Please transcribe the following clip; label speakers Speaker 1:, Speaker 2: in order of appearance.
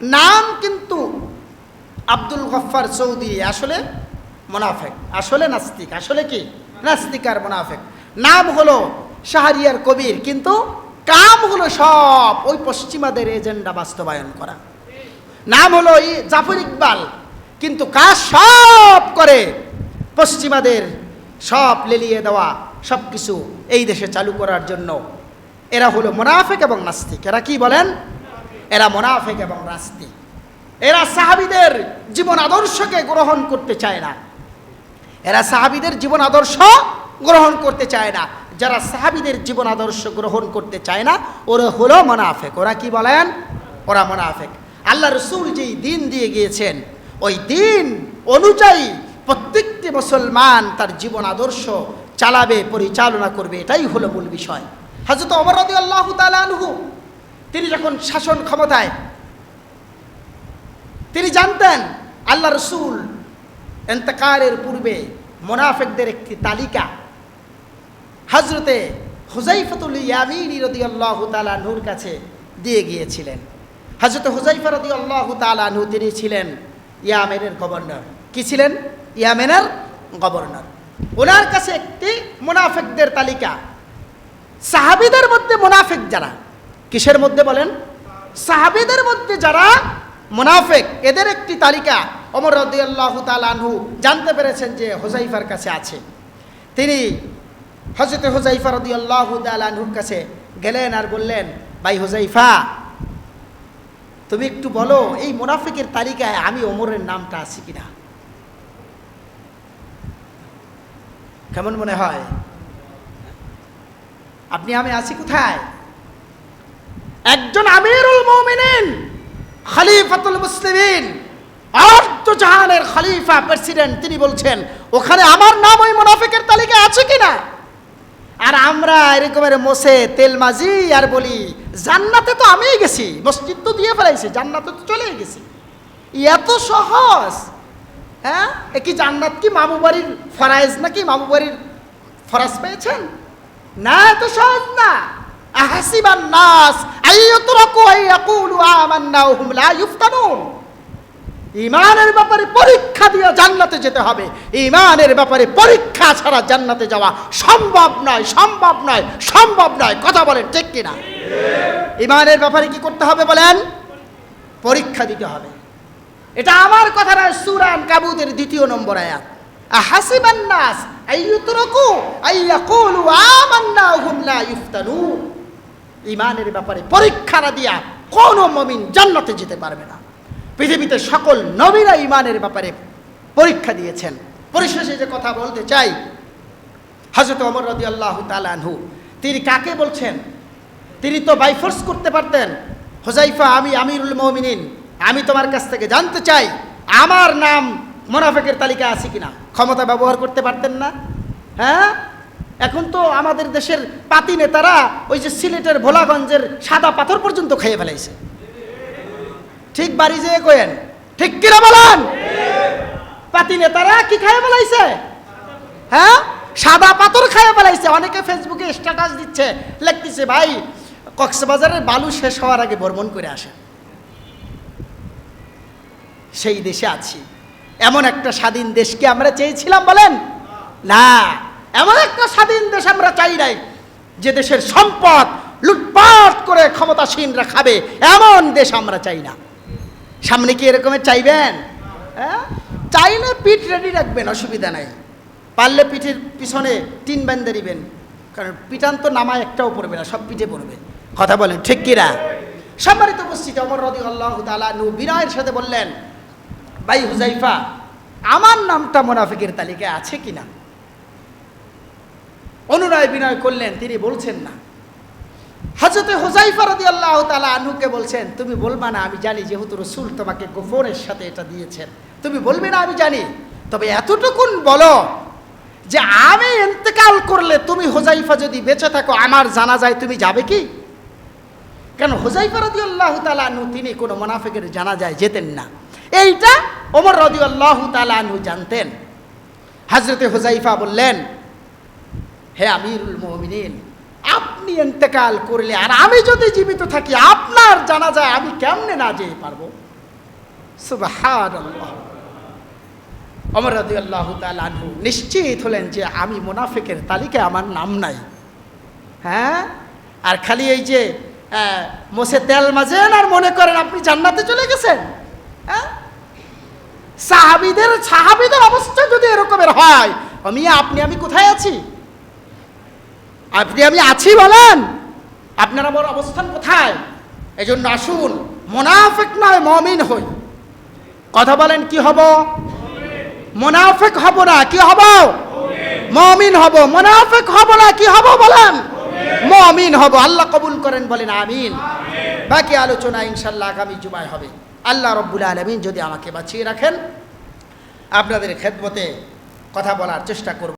Speaker 1: নাম কিন্তু আব্দুল গফফার চৌধুরী আসলে মোনাফেক, আসলে নাস্তিক, আসলে কি? নাস্তিক আর মোনাফেক। নাম হলো শাহরিয়ার কবির, কিন্তু কাম হলো সব ওই পশ্চিমাদের এজেন্ডা বাস্তবায়ন করা। নাম হলো জাফর ইকবাল, কিন্তু কাজ সব করে পশ্চিমাদের সব লেলিয়ে দেওয়া, সব কিছু এই দেশে চালু করার জন্য। এরা হলো মোনাফেক এবং নাস্তিক। এরা কি বলেন? এরা মোনাফেক এবং রাস্তি এরা সাহাবিদের জীবন আদর্শকে গ্রহণ করতে চায় না। এরা সাহাবিদের জীবন আদর্শ গ্রহণ করতে চায় না। যারা সাহাবিদের জীবন আদর্শ গ্রহণ করতে চায় না, ওরা হলো মোনাফেক। ওরা কি বলেন? ওরা মোনাফেক। আল্লাহ রসুল যেই দিন দিয়ে গিয়েছেন, ওই দিন অনুযায়ী প্রত্যেকটি মুসলমান তার জীবন আদর্শ চালাবে, পরিচালনা করবে, এটাই হলো মূল বিষয়। হাজরত অমরদি আল্লাহ তালু তিনি যখন শাসন ক্ষমতায়, তিনি জানতেন আল্লাহ রসুল এন্তকারের পূর্বে মোনাফেকদের একটি তালিকা। হজরতে হুজাইফতুল ইয়ামিনী রদি আল্লাহ তালাহুর কাছে দিয়ে গিয়েছিলেন। হজরত হুজাইফা রদি আল্লাহ তালাহু তিনি ছিলেন ইয়ামেনের গভর্নর। কি ছিলেন? ইয়ামেনের গভর্নর। ওনার কাছে একটি মোনাফেকদের তালিকা। সাহাবিদের মধ্যে মোনাফেক যারা কিসের মধ্যে বলেন? সাহাবিদের মধ্যে যারা মোনাফেক, এদের একটি তালিকা অমর রদিয়াল্লাহ তালানহু জানতে পেরেছেন যে হোজাইফার কাছে আছে। তিনি হজরত হোজাইফা রদিয়াল্লাহ তালানহুর কাছে গেলেন আর বললেন, ভাই হোজাইফা তুমি একটু বলো, এই মোনাফেকের তালিকায় আমি ওমরের নামটা আছি কিনা? কেমন মনে হয়? আপনি আমি আছি কোথায়? একজন আমিরুল মুমিনিন, খলিফাতুল মুসলিমিন অর্ধ জাহানের খলিফা, প্রেসিডেন্ট, তিনি বলছেন, ওখানে আমার নাম ওই মুনাফিকের তালিকায় আছে কিনা? আর আমরা এরকমের মোসে তেল মাজি আর বলি, জান্নাতে তো আমিই গেছি, মসজিদ তো দিয়ে ফেলাইছি, জান্নাতে তো চলে গেছি। এত সহজ হ্যাঁ? এ কি জান্নাত কি মামু বাড়ির ফরাইজ নাকি মামু বাড়ির ফরাজ পেয়েছেন? না, এত সহজ না। আহাসিবান নাস, আইয়াতরাকু আইয়াকুলু আমান্না লা ইফতানুন। ইমানের ব্যাপারে পরীক্ষা দিয়ে জান্নাতে যেতে হবে। ইমানের ব্যাপারে পরীক্ষা ছাড়া জান্নাতে যাওয়া সম্ভব নয় সম্ভব নয় সম্ভব নয়। কথা বলেন, ঠিক কিনা? ইমানের ব্যাপারে কি করতে হবে বলেন? পরীক্ষা দিতে হবে। এটা আমার কথা নয়, সুরান কাবুদের দ্বিতীয় নম্বর আয়াত। আহাসিবান নাস, আইয়ুতরাকু আইয়াকুলু আমান্না হুম লা ইফতানুন। ইমানের ব্যাপারে পরীক্ষা না দিয়া কোনো মমিন জান্নাতে যেতে পারবে না। পৃথিবীতে সকল নবীরা ইমানের ব্যাপারে পরীক্ষা দিয়েছেন। পরিশেষে যে কথা বলতে চাই হজরত অমর রদি আল্লাহ তালানহু তিনি কাকে বলছেন? তিনি তো বাইফোর্স করতে পারতেন। হোজাইফা আমি আমিরুল মমিনিন, আমি তোমার কাছ থেকে জানতে চাই, আমার নাম মোনাফেকের তালিকা আছে কিনা? ক্ষমতা ব্যবহার করতে পারতেন না? হ্যাঁ? এখন তো আমাদের দেশের পাতি নেতারা ওই যে সিলেটের ভোলাগঞ্জের সাদা পাথর পর্যন্ত খেয়ে ফেলাইছে। ঠিক বাড়ি যেয়ে কয়েন। ঠিক কিনা বলেন? পাতি নেতারা কি খাইয়ে ফেলাইছে? হ্যাঁ? সাদা পাথর খাইয়ে ফেলাইছে। অনেকে ফেসবুকে স্ট্যাটাস দিচ্ছে, লিখতেছে, ভাই, কক্সবাজারের বালু শেষ হওয়ার আগে ভ্রমণ করে আসে সেই দেশে আছি। এমন একটা স্বাধীন দেশকে আমরা চেয়েছিলাম বলেন? না। এমন একটা স্বাধীন দেশ আমরা চাই নাই যে দেশের সম্পদ লুটপাট করে ক্ষমতাসীনরা খাবে। এমন দেশ আমরা চাই না। সামনে কি এরকমের চাইবেন? হ্যাঁ? চাইলে পিঠ রেডি রাখবেন, অসুবিধা নাই। পারলে পিঠের পিছনে তিন বেঁধে দিবেন। কারণ পিটান তো নামায় একটাও পড়বে না, সব পিঠে পড়বে। কথা বলেন, ঠিক কিনা? সম্মানিত উপস্থিত, অমর রদি আল্লাহ তালা বিনয়ের সাথে বললেন, ভাই হুজাইফা, আমার নামটা মোনাফিকের তালিকায় আছে কিনা? অনুনয় বিনয় করলেন, তিনি বলছেন না। হজরতে হোজাইফা রদি আল্লাহ তালা আনুকে বলছেন, তুমি বলবা না, আমি জানি যেহেতু রসুল তোমাকে গোফরের সাথে এটা দিয়েছেন। তুমি বলবে না, আমি জানি। তবে এতটুকুন বলো যে আমি ইন্তেকাল করলে তুমি হোজাইফা যদি বেঁচে থাকো, আমার জানা যায় তুমি যাবে কি? কেন হোজাইফা রদি আল্লাহ তালানু তিনি কোনো মোনাফেকের জানা যায় যেতেন না। এইটা ওমর রদি আল্লাহ তালানু জানতেন। হাজরতে হোজাইফা বললেন হে আমিরুল মোমিনিন, আপনি ইন্তেকাল করলে আর আমি যদি জীবিত থাকি, আপনার জানা যায় আমি কেমনে না যেয়ে পারব? অমর রাদি আল্লাহ আনহু নিশ্চিত হলেন যে আমি মুনাফিকের তালিকায় আমার নাম নাই। হ্যাঁ? আর খালি এই যে মোষে তেল মাজেন আর মনে করেন আপনি জান্নাতে চলে গেছেন। হ্যাঁ? সাহাবিদের সাহাবিদের অবস্থা যদি এরকমের হয় আমি আপনি, আমি কোথায় আছি? আপনি আমি আছি বলেন। আপনার আমার অবস্থান কোথায়? এই জন্য আসুন, মোনাফেক নয়, মমিন হই। কথা বলেন, কি হব? মোনাফেক হব না, কি হব? মমিন হব। মোনাফেক হব না, কি হব বলেন? মমিন হব। আল্লাহ কবুল করেন, বলেন, আমিন। বাকি আলোচনা ইনশাল্লাহ আগামী জুমায় হবে। আল্লাহ রব্বুল আলমিন যদি আমাকে বাঁচিয়ে রাখেন, আপনাদের খেদমতে কথা বলার চেষ্টা করব।